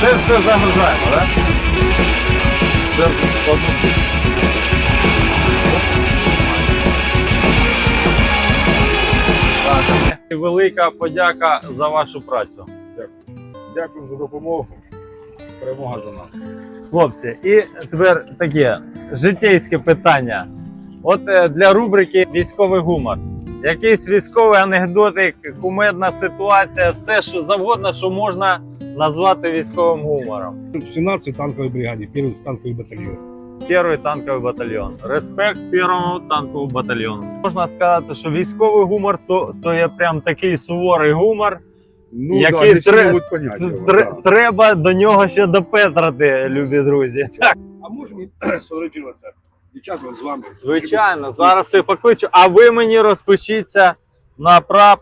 Це все загружаємо, так? Це одну. Так. І Велика подяка за вашу працю. Дякую за допомогу. Перемога за нами. Хлопці, і тепер таке житейське питання. От е, для рубрики військовий гумор. Якийсь військовий анекдотик, кумедна ситуація, все що завгодно, що можна назвати військовим гумором. 17-й танковой бригаде, первый танковый батальон. Перший танковий батальйон. Респект першому танковому батальйону. Можна сказати, що військовий гумор то, то є прям такий суворий гумор. Ну, Який да, тре- понять його, Тре- да. Треба до нього ще допетрати, любі друзі. Так, А можем сфотографироваться? Дівчата з вами. звичайно, зараз я покличу. А ви мені розпишіться на прапорі.